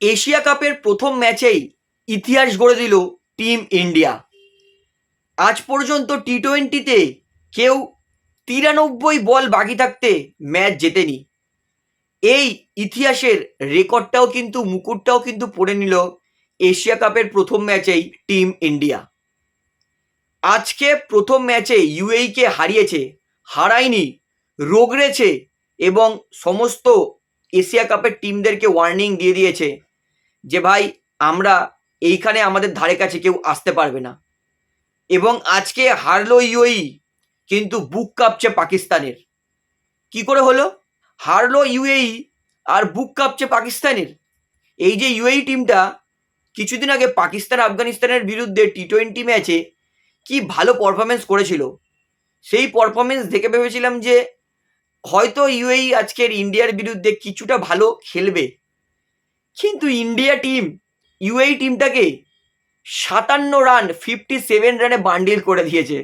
Asia কাপের প্রথম ম্যাচেই ইতিহাস গড়ে দিল টিম ইন্ডিয়া। আজ পর্যন্ত টি টোয়েন্টিতে কেউ তিরানব্বই বল বাকি থাকতে ম্যাচ জেতেনি। এই ইতিহাসের রেকর্ডটাও কিন্তু, মুকুটটাও কিন্তু পড়ে নিল এশিয়া কাপের প্রথম ম্যাচেই টিম ইন্ডিয়া। আজকে প্রথম ম্যাচে ইউএইকে হারিয়েছে, হারায়নি, রোগড়েছে এবং সমস্ত এশিয়া কাপের টিমদেরকে ওয়ার্নিং দিয়ে দিয়েছে যে ভাই, আমরা এইখানে আমাদের ধারে কাছে কেউ আসতে পারবে না। এবং আজকে হারলো ইউএই, কিন্তু বুক কাঁপছে পাকিস্তানের। কি করে হলো? হারলো ইউএই আর বুক কাঁপছে পাকিস্তানের। এই যে ইউএই টিমটা কিছুদিন আগে পাকিস্তান আফগানিস্তানের বিরুদ্ধে টি টোয়েন্টি ম্যাচে কি ভালো পারফরমেন্স করেছিল, সেই পারফরমেন্স দেখে ভেবেছিলাম যে হয়তো ইউএই আজকের ইন্ডিয়ার বিরুদ্ধে কিছুটা ভালো খেলবে। কিন্তু ইন্ডিয়া টিম ইউএই টিমটাকে সাতান্ন রান ফিফটি সেভেন রানে বান্ডিল করে দিয়েছে।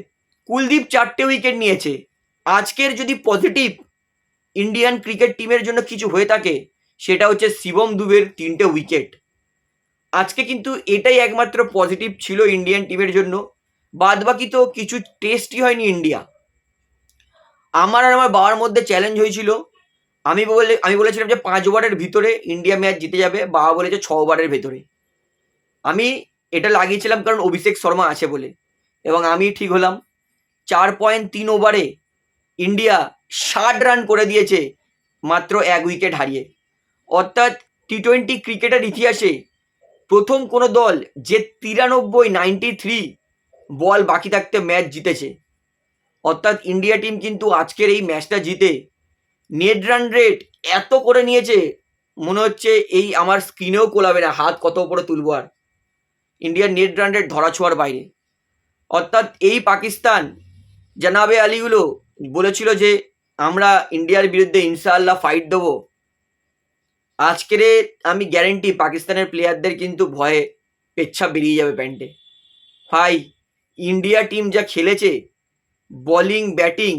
কুলদীপ চারটে উইকেট নিয়েছে। আজকের যদি পজিটিভ ইন্ডিয়ান ক্রিকেট টিমের জন্য কিছু হয়ে থাকে, সেটা হচ্ছে শিবম দুবের তিনটে উইকেট আজকে কিন্তু এটাই একমাত্র পজিটিভ ছিল ইন্ডিয়ান টিমের জন্য। বাদ বাকি তো কিছু টেস্টই হয়নি ইন্ডিয়া আমার আর আমার বাবার মধ্যে চ্যালেঞ্জ হয়েছিল। আমি বলে আমি বলেছিলাম যে পাঁচ ওভারের ভিতরে ইন্ডিয়া ম্যাচ জিতে যাবে, বাবা বলেছে ছ ওভারের ভেতরে। আমি এটা লাগিয়েছিলাম কারণ অভিষেক শর্মা আছে বলে। এবং আমি ঠিক হলাম। চার পয়েন্ট তিন ওভারে ইন্ডিয়া ষাট রান করে দিয়েছে, মাত্র এক উইকেট হারিয়ে। অর্থাৎ টি টোয়েন্টি ক্রিকেটের ইতিহাসে প্রথম কোনো দল যে তিরানব্বই নাইনটি থ্রি বল বাকি থাকতে ম্যাচ জিতেছে। অর্থাৎ ইন্ডিয়া টিম কিন্তু আজকের এই ম্যাচটা জিতে নেট রান রেট এত করে নিয়েছে, মনে হচ্ছে এই আমার স্ক্রিনেও কোলাবে না, হাত কত উপরে তুলবো আর। ইন্ডিয়ার নেট রান রেট ধরা ছোঁয়ার বাইরে। অর্থাৎ এই পাকিস্তান, জানাবে আলিগুলো, বলেছিল যে আমরা ইন্ডিয়ার বিরুদ্ধে ইনশাআল্লাহ ফাইট দেবো। আজকের আমি গ্যারেন্টি পাকিস্তানের প্লেয়ারদের কিন্তু ভয়ে পেচ্ছা বেরিয়ে যাবে প্যান্টে। ভাই ইন্ডিয়া টিম যা খেলেছে বোলিং ব্যাটিং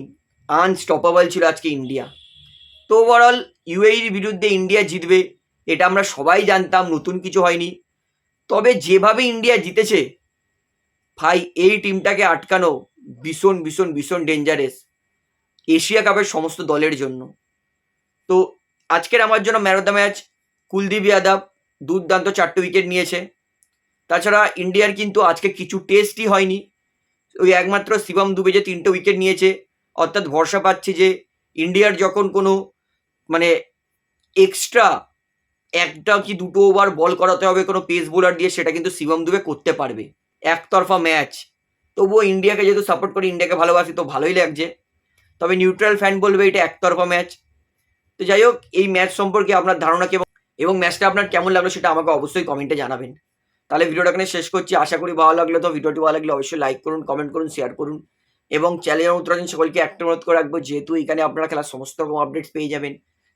আনস্টপেবল ছিল আজকে ইন্ডিয়া তো ওভারঅল ইউএইর বিরুদ্ধে ইন্ডিয়া জিতবে, এটা আমরা সবাই জানতাম, নতুন কিছু হয়নি। তবে যেভাবে ইন্ডিয়া জিতেছে, ভাই, এই টিমটাকে আটকানো ভীষণ ভীষণ ভীষণ ডেঞ্জারাস এশিয়া কাপের সমস্ত দলের জন্য। তো আজকের আমার জন্য man of the match Kuldeep Yadav দুর্দান্ত চারটে উইকেট নিয়েছে। তাছাড়া ইন্ডিয়ার কিন্তু আজকে কিছু টেস্টই হয়নি। ওই একমাত্র শিবম দুবে যে তিনটে উইকেট নিয়েছে, অর্থাৎ ভরসা পাচ্ছি যে ইন্ডিয়ার যখন কোনো মানে এক্সট্রা একটা কি দুটো ওভার বল করাতে হবে কোনো পেস বোলার দিয়ে, সেটা কিন্তু শিবম দুবে করতে পারবে। একতরফা ম্যাচ তবুও ইন্ডিয়াকে যেহেতু সাপোর্ট করি, ইন্ডিয়াকে ভালোবাসি, তো ভালোই লাগছে। তবে নিউট্রাল ফ্যান বলবে এটা একতরফা ম্যাচ তো যাই হোক, এই ম্যাচ সম্পর্কে আপনার ধারণা কেমন? এবং ম্যাচটা আপনার কেমন লাগল সেটা আমাকে অবশ্যই কমেন্টে জানাবেন। তাহলে ভিডিওটা এখানে শেষ করছি। আশা করি ভালো লাগল। তো ভিডিওটি ভালো লাগলে অবশ্যই লাইক করুন কমেন্ট করুন শেয়ার করুন। এবং চ্যানেলের উত্তরাধীন সকলকে একটা অনুরোধ করে রাখব, যেহেতু এখানে আপনারা খেলার সমস্ত রকম আপডেটস পেয়ে যাবেন।